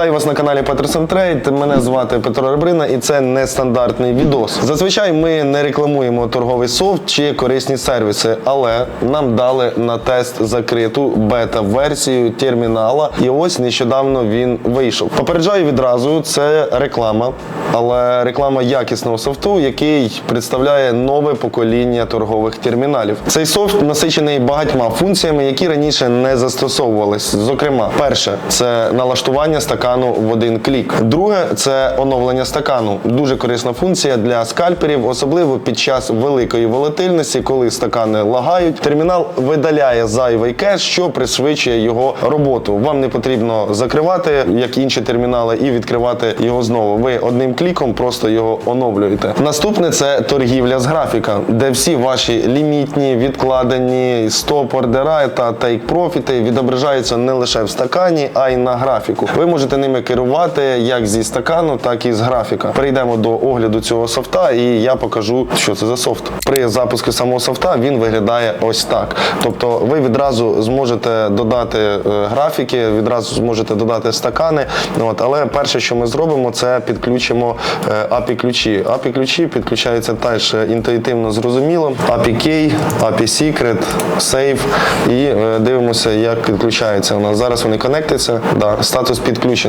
Вітаю вас на каналі Peterson Trade. Мене звати Петро Ребрина і це нестандартний відос. Зазвичай ми не рекламуємо торговий софт чи корисні сервіси, але нам дали на тест закриту бета-версію термінала, і ось нещодавно він вийшов. Попереджаю відразу, це реклама, але реклама якісного софту, який представляє нове покоління торгових терміналів. Цей софт насичений багатьма функціями, які раніше не застосовувались. Зокрема, перше це налаштування стакану в один клік. Друге це оновлення стакану. Дуже корисна функція для скальперів, особливо під час великої волатильності, коли стакани лагають. Термінал видаляє зайвий кеш, що пришвидшує його роботу. Вам не потрібно закривати, як інші термінали, і відкривати його знову. Ви одним кліком просто його оновлюєте. Наступне це торгівля з графіка, де всі ваші лімітні, відкладені стоп-ордера та тейк-профіти відображаються не лише в стакані, а й на графіку. Ви можете ними керувати як зі стакану, так і з графіка. Перейдемо до огляду цього софта, і я покажу, що це за софт. При запуску самого софта він виглядає ось так. Тобто, ви відразу зможете додати е, графіки, відразу зможете додати стакани. От, але перше, що ми зробимо, це підключимо е, API ключі. API ключі підключаються теж інтуїтивно зрозуміло. API Key, API Secret, Save і е, дивимося, як підключається у нас. Зараз вони конектяться. Да, статус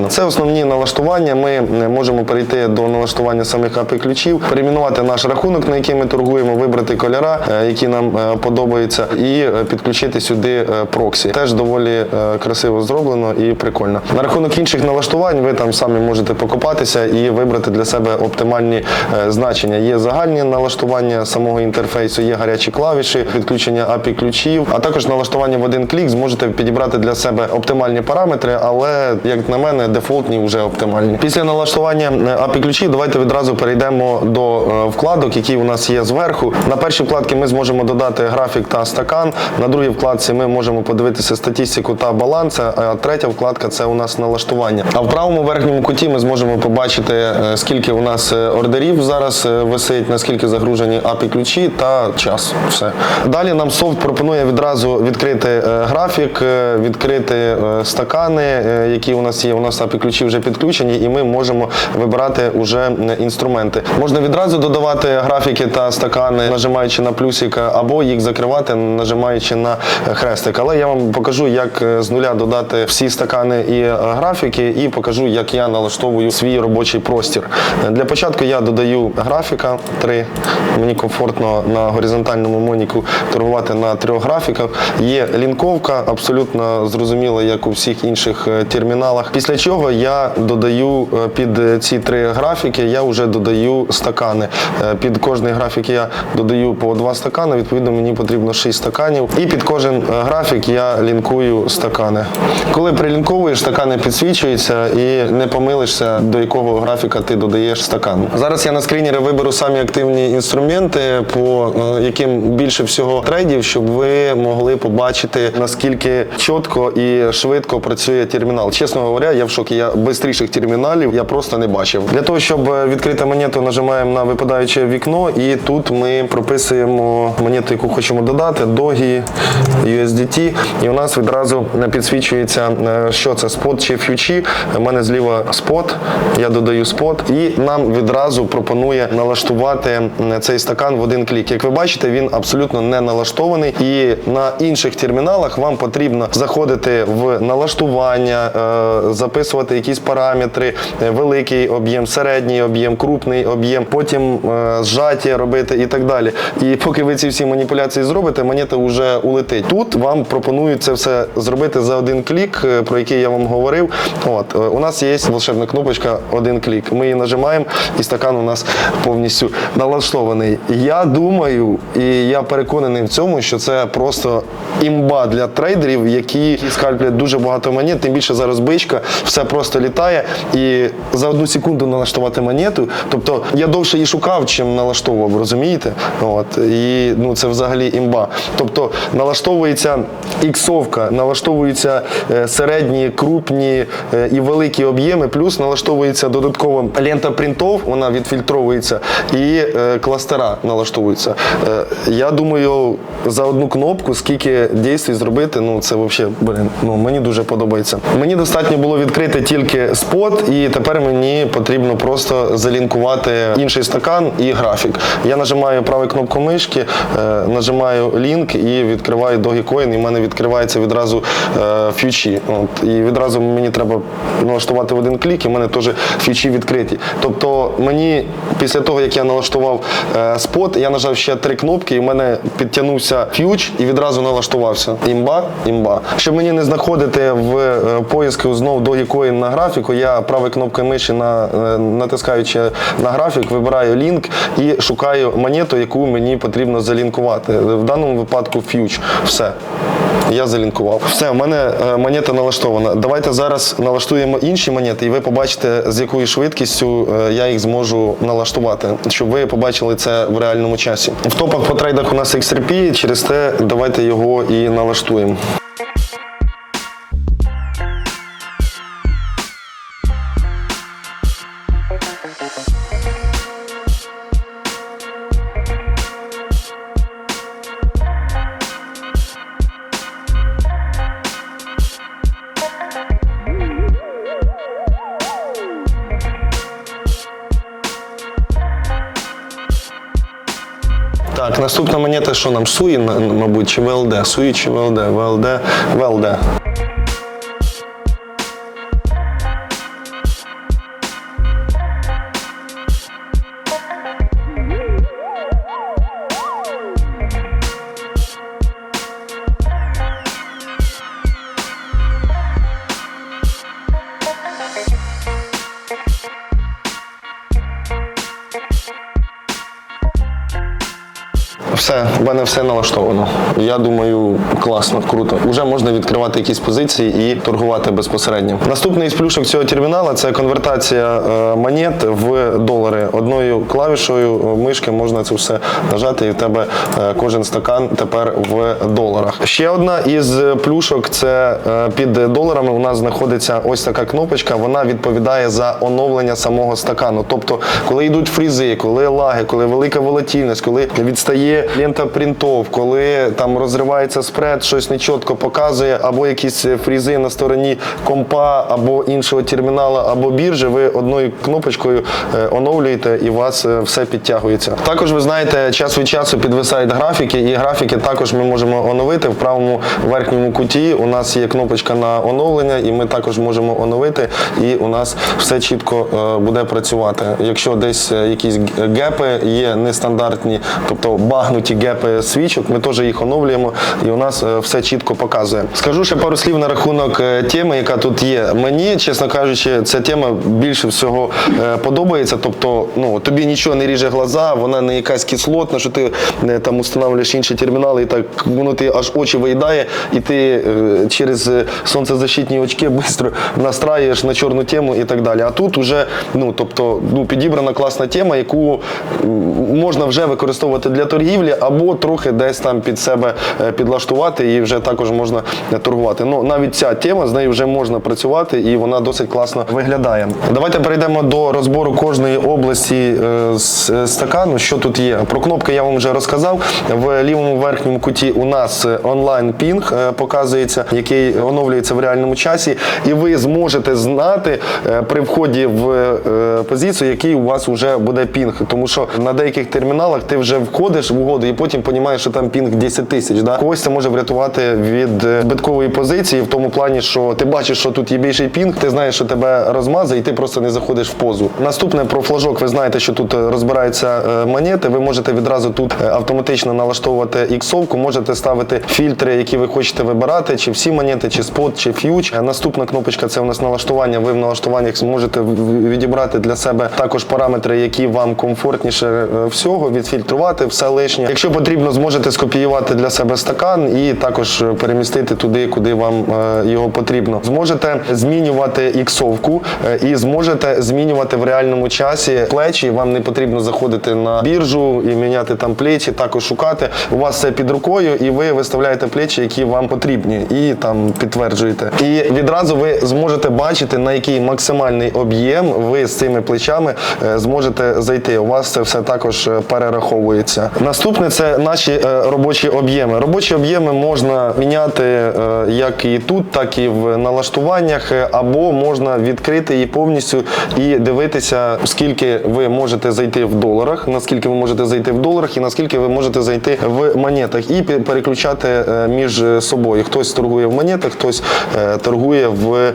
підключено. Це основні налаштування. Ми е, можемо перейти до налаштування самих API ключів, перейменувати наш рахунок, на який ми торгуємо, вибрати кольора, е, які нам е, подобаються, і підключити сюди проксі. Теж доволі красиво зроблено і прикольно. На рахунок інших налаштувань ви там самі можете покопатися і вибрати для себе оптимальні значення. Є загальні налаштування самого інтерфейсу, є гарячі клавіші, підключення API ключів, а також налаштування в один клік зможете підібрати для себе оптимальні параметри, але як на мене, дефолтні вже оптимальні. Після налаштування е, API ключів давайте відразу перейдемо до е, вкладок, які у нас є зверху. На першій вкладці ми зможемо додати графік та стакан. На другій вкладці ми можемо подивитися статистику та баланс. А третя вкладка це у нас налаштування. А в правому верхньому куті ми зможемо побачити, е, скільки у нас ордерів зараз висить, наскільки загружені API ключі та час. Все. Далі нам софт пропонує відразу відкрити графік, відкрити стакани, які у нас є. У нас API ключі вже підключені, і ми можемо вибирати вже е, інструменти. Можна відразу додавати графіки та стакани, нажимаючи на плюсик, або їх закривати, нажимаючи на хрестик. Але я вам покажу, як е, з нуля додати всі стакани і е, графіки, і покажу, як я налаштовую свій робочий простір. Е, Для початку я додаю графіка 3. Мені комфортно на горизонтальному моніку торгувати на трьох графіках. Є лінковка, абсолютно зрозуміло, як у всіх інших е, терміналах. Після чого я додаю е, під е, ці три графіки, я вже додаю стакани. Е, Під кожний графік я додаю по два стакани. Відповідно, мені потрібно 6 стаканів. І під кожен графік я лінкую стакани. Коли прилінковуєш, стакани підсвічуються і не помилишся, до якого графіка ти додаєш стакан. Зараз я на скрінері виберу самі активні інструменти, по яким більше всього трейдів, щоб ви могли побачити наскільки чітко і швидко працює термінал. Чесно говоря, я шокі. Я швидших терміналів я просто не бачив. Для того, щоб е, відкрити монету, нажимаємо на випадаюче вікно, і тут ми прописуємо монету, яку хочемо додати, догі USDT, і у нас відразу підсвічується, е, що це спот чи фьючі. У мене зліва спот, я додаю спот, і нам відразу пропонує налаштувати цей стакан в один клік. Як ви бачите, він абсолютно не налаштований. І на інших терміналах вам потрібно заходити в налаштування, е, записувати якісь параметри, е, великий об'єм, середній об'єм, крупний об'єм, потім е, зжаття робити і так далі. І поки ви ці всі маніпуляції зробите, монета вже улетить. Тут вам пропонують це все зробити за один клік, е, про який я вам говорив. От у нас є волшебна кнопочка один клік. Ми її нажимаємо, і стакан у нас повністю налаштований. Я думаю, і я переконаний в цьому, що це просто імба для трейдерів, які скальплять дуже багато монет. Тим більше зараз бичка, все просто літає. І за одну секунду налаштувати монету. Тобто я довше її шукав, чим налаштовував, розумієте? От і ну це взагалі імба. Тобто налаштовується іксовка, налаштовуються е, середні, крупні е, і великі об'єми, плюс налаштовується додатково лента принтов, вона відфільтровується, і е, кластера налаштовуються. Я думаю, за одну кнопку скільки дій зробити, ну це взагалі, блин, ну мені дуже подобається. Мені достатньо було відкрити тільки спот, і тепер мені потрібно просто залінкувати інший стакан і графік. Я нажимаю правою кнопку мишки, е, нажимаю лінк і відкриваю Dogecoin, і в мене відкривається відразу е, фьючі. От, і відразу мені треба налаштувати в один клік, і в мене теж фьючі відкриті. Тобто мені після того, як я налаштував е, спот, я нажав ще три кнопки, і в мене підтягнувся фьюч і відразу налаштувався. Імба, імба. Щоб мені не знаходити в поиску знову Dogecoin на графіку, я правою кнопкою миші на, е, натискаючи на графік, вибираю лінк і шукаю монету, яку мені потрібно залінкувати. В даному випадку фьюч. Все. Я залінкував. Все, в мене е, монета налаштована. Давайте зараз налаштуємо інші монети, і ви побачите, з якою швидкістю е, я їх зможу налаштувати, щоб ви побачили це в реальному часі. В топах по трейдах у нас XRP, через те давайте його і налаштуємо. Так, наступна монета, що нам? Суї, мабуть, чи ВЛД? Суї чи ВЛД? ВЛД, ВЛД. Все, в мене все налаштовано. Я думаю, класно, круто. Уже можна відкривати якісь позиції і торгувати безпосередньо. Наступний із плюшок цього термінала це конвертація е, монет в долари. Одною клавішою е, мишки можна це все нажати, і в тебе е, кожен стакан тепер в доларах. Ще одна із плюшок це під доларами. У нас знаходиться ось така кнопочка. Вона відповідає за оновлення самого стакану. Тобто, коли йдуть фрізи, коли лаги, коли велика волатильність, коли відстає лента принтов, коли там розривається спред, щось нечітко показує, або якісь фрізи на стороні компа, або іншого термінала, або біржі, ви одною кнопочкою е, оновлюєте і у вас е, все підтягується. Також ви знаєте, час від часу підвисають графіки, і графіки також ми можемо оновити в правому верхньому куті. У нас є кнопочка на оновлення, і ми також можемо оновити, і у нас все чітко е, буде працювати. Якщо десь е, якісь гепи є нестандартні, тобто багнуті гепи свічок, ми теж їх оновлюємо, і у нас е, все чітко показує. Скажу ще пару слів на рахунок е, теми, яка тут є. Мені, чесно кажучи, ця тема більше всього е, подобається. Тобто, ну тобі нічого не ріже глаза, вона не якась кислотна, що ти там устанавливаєш інші термінали, і так воно ти аж очі виїдає, і ти через сонцезащитні очки швидко настраюєш на чорну тему і так далі. А тут уже ну тобто ну підібрана класна тема, яку можна вже використовувати для торгівлі, або трохи десь там під себе е, підлаштувати, і вже також можна е, торгувати. Ну навіть ця тема з нею вже можна працювати, і вона досить класно виглядає. Давайте перейдемо до розбору кожної області е, з стакану. Що тут є? Про кнопки я вам вже розказав. В лівому верхньому куті у нас онлайн пінг показується, який оновлюється в реальному часі, і ви зможете знати при вході в позицію, який у вас вже буде пінг. Тому що на деяких терміналах ти вже входиш в угоду і потім розумієш, що там пінг 10 тисяч. Да? Когось це може врятувати від е, збиткової позиції в тому плані, що ти бачиш, що тут є більший пінг, ти знаєш, що тебе розмазає, і ти просто не заходиш в позу. Наступне про флажок. Ви знаєте, що тут е, розбираються е, монети. Ви можете відразу тут автоматично налаштовувати іксовку, можете ставити фільтри, які ви хочете вибирати, чи всі монети, чи спот, чи ф'юч. Наступна кнопочка це у нас налаштування. Ви в налаштуваннях зможете відібрати для себе також параметри, які вам комфортніше всього, відфільтрувати все лишнє. Якщо потрібно, зможете скопіювати для себе стакан і також е, перемістити туди, куди вам е, його потрібно. Зможете змінювати іксовку е, і зможете змінювати в реальному часі плечі. Вам не потрібно заходити на біржу і міняти там плечі, також шукати. У вас все під рукою, і ви виставляєте плечі, які вам потрібні, і там підтверджуєте. І відразу ви зможете бачити, на який максимальний об'єм ви з цими плечами зможете зайти. У вас це все також перераховується. Наступне Наступне це наші е, робочі об'єми. Робочі об'єми можна міняти е, як і тут, так і в налаштуваннях, е, або можна відкрити її повністю і дивитися, скільки ви можете зайти в доларах, наскільки ви можете зайти в доларах, і наскільки ви можете зайти в монетах, і переключати між собою. Хтось торгує в монетах, хтось торгує в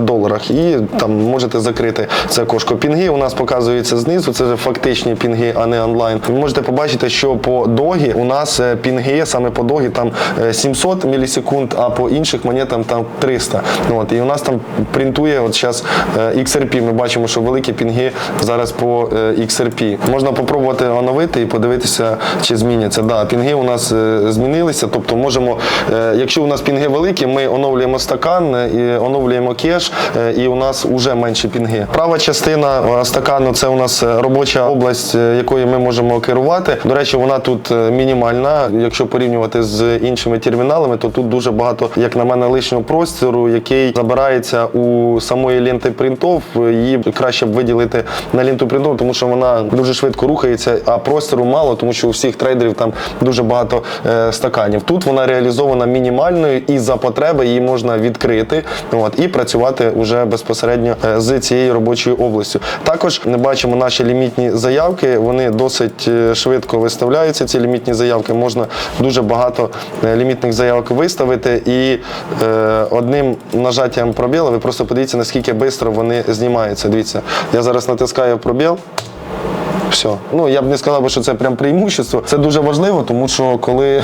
доларах. І там можете закрити це окошко. Пінги у нас показується знизу. Це фактичні пінги, а не онлайн. Ви можете побачити, що по догі у нас е, пінги саме по догі там е, 700 мілісекунд, а по інших монетам там 300. Ну, От, і у нас там принтує от зараз XRP. Ми бачимо, що великі пінги зараз по е, XRP. Можна попробувати оновити і подивитися, чи зміняться. Да, пінги у нас е, змінилися. Тобто можемо, е, якщо у нас пінги великі, ми оновлюємо стакан, е, і оновлюємо кеш, е, і у нас вже менші пінги. Права частина е, стакану це у нас е, робоча область, е, якою ми можемо керувати. До речі, вона тут е, мінімальна. Якщо порівнювати з іншими терміналами, то тут дуже багато, як на мене, лишнього простору, який забирається у самої ленти принтов. Її краще б виділити на ленту принтов, тому що вона дуже швидко рухається, а простору мало, тому що у всіх трейдерів там дуже багато е, стаканів. Тут вона реалізована мінімальною і за потреби її можна відкрити от, і працювати вже безпосередньо е, з цією робочою областю. Також ми бачимо наші лімітні заявки. Вони досить швидко виставляються. Ці лімітні заявки можна дуже багато е, лімітних заявок виставити. І е, одним нажаттям пробіла ви просто подивіться, наскільки швидко вони знімаються. Дивіться, я зараз натискаю пробіл. Все. Ну я б не сказав, що це прям преимущество. Це дуже важливо, тому що коли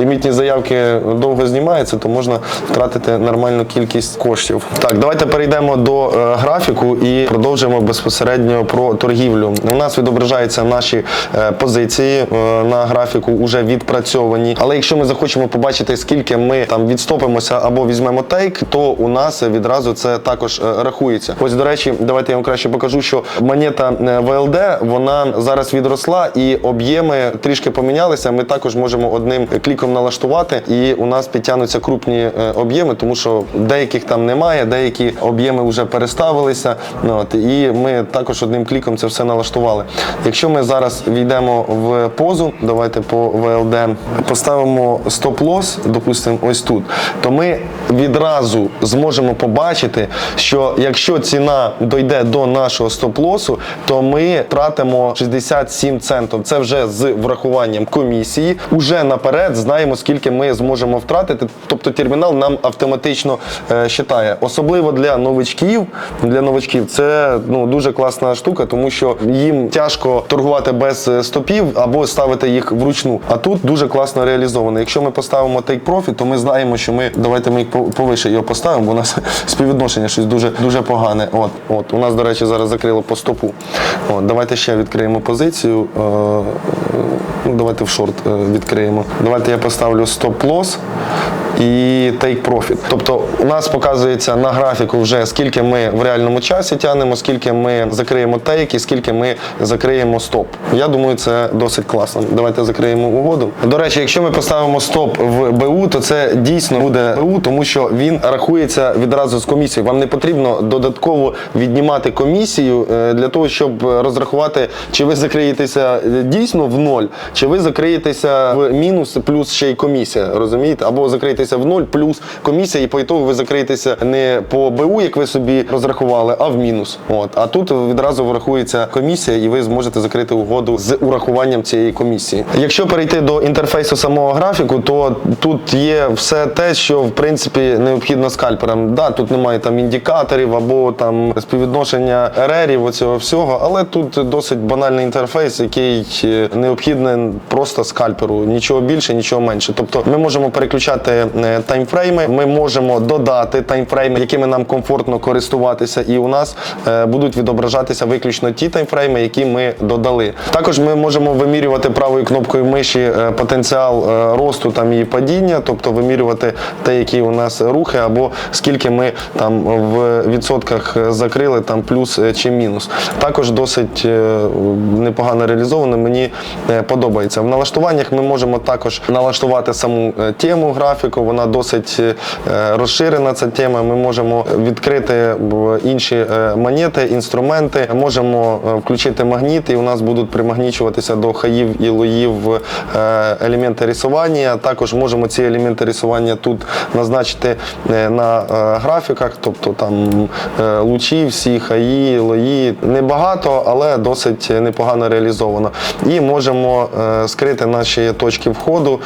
лімітні заявки довго знімаються, то можна втратити нормальну кількість коштів. Так, давайте перейдемо до е, графіку і продовжимо безпосередньо про торгівлю. У нас відображаються наші е, позиції е, на графіку вже відпрацьовані. Але якщо ми захочемо побачити, скільки ми там відстопимося або візьмемо тейк, то у нас відразу це також рахується. Ось, до речі, давайте я вам краще покажу, що монета ВЛД вона зараз відросла і об'єми трішки помінялися. Ми також можемо одним кліком налаштувати, і у нас підтягнуться крупні е, об'єми, тому що деяких там немає, деякі об'єми вже переставилися. Ну, от, і ми також одним кліком це все налаштували. Якщо ми зараз війдемо в позу, давайте по ВЛД поставимо стоп-лос, допустимо, ось тут, то ми відразу зможемо побачити, що якщо ціна дойде до нашого стоп-лосу, то ми втратимо 67 центів. Це вже з врахуванням комісії. Уже наперед знаємо, скільки ми зможемо втратити. Тобто термінал нам автоматично е, считає. Особливо для новичків. Для новичків це ну дуже класна штука, тому що їм тяжко торгувати без е, стопів або ставити їх вручну. А тут дуже класно реалізовано. Якщо ми поставимо take profit, то ми знаємо, що ми давайте ми їх повише його поставимо, бо у нас співвідношення щось дуже дуже погане. От, от у нас, до речі, зараз закрило по стопу. От, давайте ще відкриємо позицію. Е, ну, давайте в шорт е, відкриємо. Давайте я поставлю стоп-лосс і take profit. Тобто у нас показується на графіку вже скільки ми в реальному часі тягнемо, скільки ми закриємо тейк і скільки ми закриємо стоп. Я думаю, це досить класно. Давайте закриємо угоду. До речі, якщо ми поставимо стоп в БУ, то це дійсно буде БУ, тому що він рахується відразу з комісією. Вам не потрібно додатково віднімати комісію е, для того, щоб розрахувати, чи ви закриєтеся е, дійсно в ноль, чи ви закриєтеся в мінус плюс ще й комісія. Розумієте? Або закриєтеся в ноль плюс комісія, і по ітогу ви закриєтеся не по БУ, як ви собі розрахували, а в мінус. От а тут відразу врахується комісія, і ви зможете закрити угоду з урахуванням цієї комісії. Якщо перейти до інтерфейсу самого графіку, то тут є все те, що в принципі необхідно скальперам. Да, тут немає там індикаторів або там співвідношення ерерів, оцього всього, але тут досить банальний інтерфейс, який е, необхідний просто скальперу. Нічого більше, нічого менше. Тобто ми можемо переключати таймфрейми, ми можемо додати таймфрейми, якими нам комфортно користуватися, і у нас е, будуть відображатися виключно ті таймфрейми, які ми додали. Також ми можемо вимірювати правою кнопкою миші е, потенціал е, росту там і падіння, тобто вимірювати те, які у нас рухи, або скільки ми там в відсотках е, закрили, там плюс е, чи мінус. Також досить е, непогано реалізовано. Мені е, подобається. В налаштуваннях ми можемо також налаштувати саму е, тему графіку. Легко, вона досить е, розширена. Ця тема. Ми можемо відкрити в інші е, монети, інструменти. Можемо е, включити магніт, і у нас будуть примагнічуватися до хаїв і лоїв е, елементи рисування. Також можемо ці елементи рисування тут назначити е, на е, графіках, тобто там е, лучі, всі хаї, лої. Небагато, але досить непогано реалізовано. І можемо е, скрити наші точки входу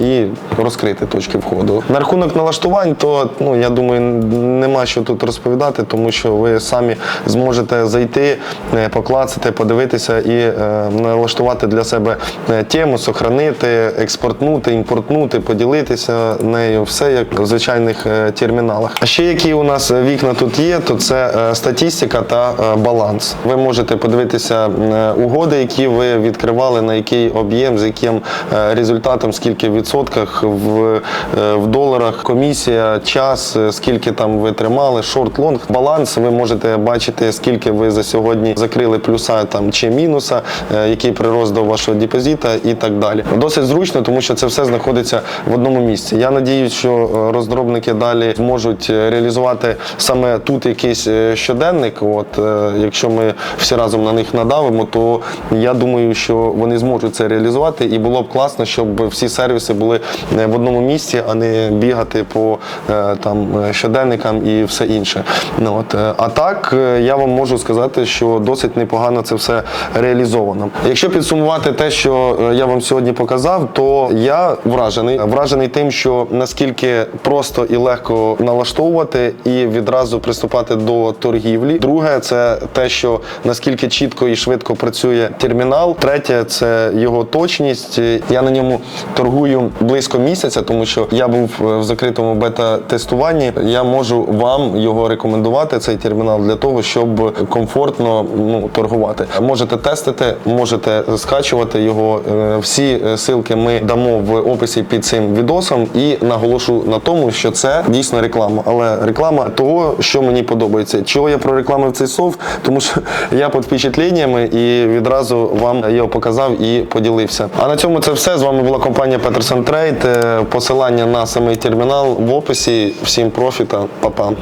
і розкрити точки входу. На рахунок налаштувань, то ну я думаю, нема що тут розповідати, тому що ви самі зможете зайти, е, поклацати, подивитися і е, налаштувати для себе е, тему, сохранити, експортнути, імпортнути, поділитися нею. Все як в звичайних терміналах. А ще які у нас вікна тут є, то це статістика та баланс. Ви можете подивитися угоди, які ви відкривали, на який об'єм, з яким результатом, скільки в відсотках в, в доларах, комісія, час, е, скільки там ви тримали, шорт, лонг, баланс. Ви можете бачити, скільки ви за сьогодні закрили плюса там чи мінуса, е, який прирост до вашого депозита і так далі. Досить зручно, тому що це все знаходиться в одному місці. Я надіюсь, що е, розробники далі зможуть е, реалізувати саме тут якийсь е, щоденник. От е, якщо ми всі разом на них надавимо, то я думаю, що вони зможуть це реалізувати, і було б класно, щоб всі сервіси були е, в одному місці, а не бігати по е, там е, щоденникам і все інше. Ну от е, а так я вам можу сказати, що досить непогано це все реалізовано. Якщо підсумувати те, що я вам сьогодні показав, то я вражений. Вражений тим, що наскільки просто і легко налаштовувати і відразу приступати до торгівлі. Друге, це те, що наскільки чітко і швидко працює термінал. Третє це його точність. Я на ньому торгую близько місяця, тому що я був е, в закритому бета-тестуванні. Я можу вам його рекомендувати, цей термінал, для того, щоб комфортно ну, торгувати. Можете тестити, можете скачувати його. Е, Всі е, ссылки ми дамо в описі під цим відосом і наголошу на тому, що це дійсно реклама. Але реклама того, що мені подобається. Чого я прорекламив цей софт, тому що я під впечатленнями і відразу вам його показав і поділився. А на цьому це все. З вами була компанія Peterson Trade. Е, Посилання на самий термінал в описі. Всім профіта, Па-па.